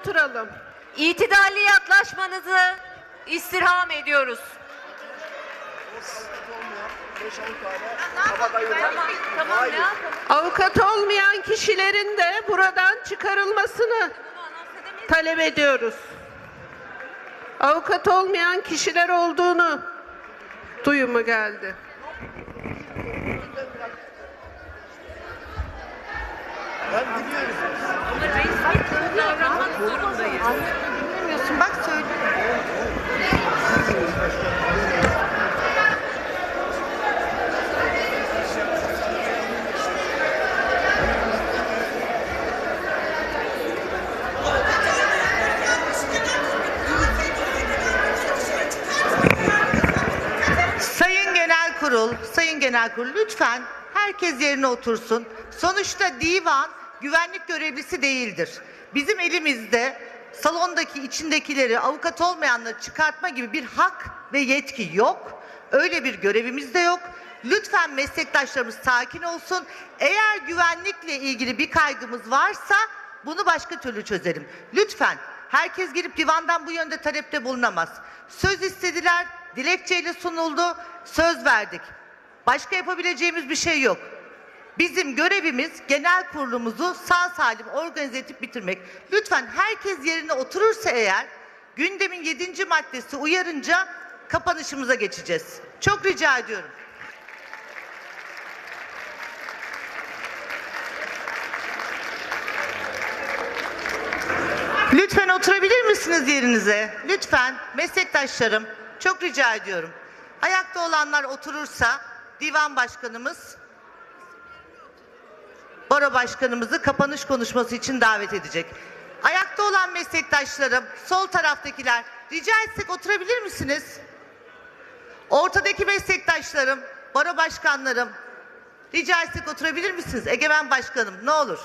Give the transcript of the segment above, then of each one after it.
Oturalım. İtidalli yaklaşmanızı istirham ediyoruz. Tamam, tamam ne yapalım? Avukat olmayan kişilerin de buradan çıkarılmasını talep ediyoruz. Avukat olmayan kişiler olduğunu duyumu geldi. Ama resmi davranmak zorundayız. Dinlemiyorsun bak söyle. Sayın Genel Kurul, Sayın Genel Kurul lütfen herkes yerine otursun. Sonuçta divan güvenlik görevlisi değildir. Bizim elimizde salondaki içindekileri avukat olmayanları çıkartma gibi bir hak ve yetki yok. Öyle bir görevimiz de yok. Lütfen meslektaşlarımız sakin olsun. Eğer güvenlikle ilgili bir kaygımız varsa bunu başka türlü çözelim. Lütfen herkes girip divandan bu yönde talepte bulunamaz. Söz istediler, dilekçeyle sunuldu, söz verdik. Başka yapabileceğimiz bir şey yok. Bizim görevimiz genel kurulumuzu sağ salim organize edip bitirmek. Lütfen herkes yerine oturursa eğer gündemin 7. maddesi uyarınca kapanışımıza geçeceğiz. Çok rica ediyorum. Lütfen oturabilir misiniz yerinize? Lütfen meslektaşlarım çok rica ediyorum. Ayakta olanlar oturursa divan başkanımız Baro başkanımızı kapanış konuşması için davet edecek. Ayakta olan meslektaşlarım, sol taraftakiler rica etsek oturabilir misiniz? Ortadaki meslektaşlarım, baro başkanlarım rica etsek oturabilir misiniz? Egemen başkanım ne olur.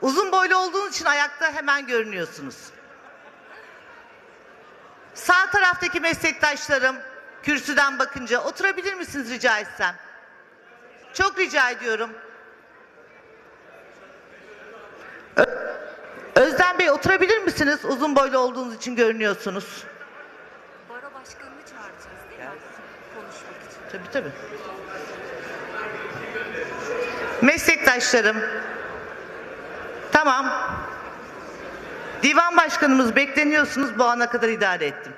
Uzun boylu olduğunuz için ayakta hemen görünüyorsunuz. Sağ taraftaki meslektaşlarım kürsüden bakınca oturabilir misiniz rica etsem? Çok rica ediyorum. Özlem Bey oturabilir misiniz? Uzun boylu olduğunuz için görünüyorsunuz. Baro başkanını çağıracağız değil mi? Konuşmak için. Tabii tabii. Meslektaşlarım. Tamam. Divan başkanımız bekleniyorsunuz. Bu ana kadar idare ettim.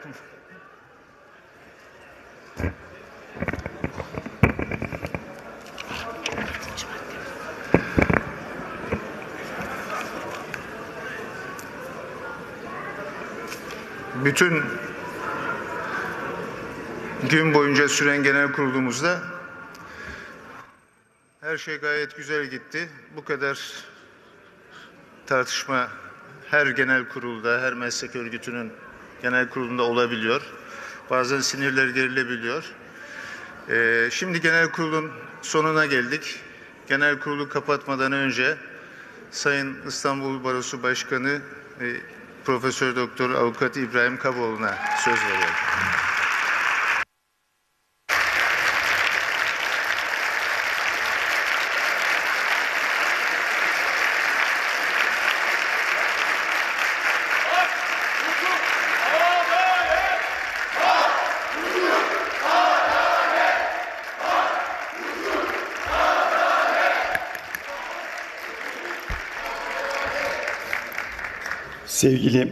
Bütün gün boyunca süren genel kurulumuzda her şey gayet güzel gitti. Bu kadar tartışma her genel kurulda, her meslek örgütünün genel kurulunda olabiliyor. Bazen sinirler gerilebiliyor. Ee, şimdi genel kurulun sonuna geldik. Genel kurulu kapatmadan önce Sayın İstanbul Barosu Başkanı e, Profesör Doktor Avukat İbrahim Kaboğlu'na söz veriyorum. Sevgili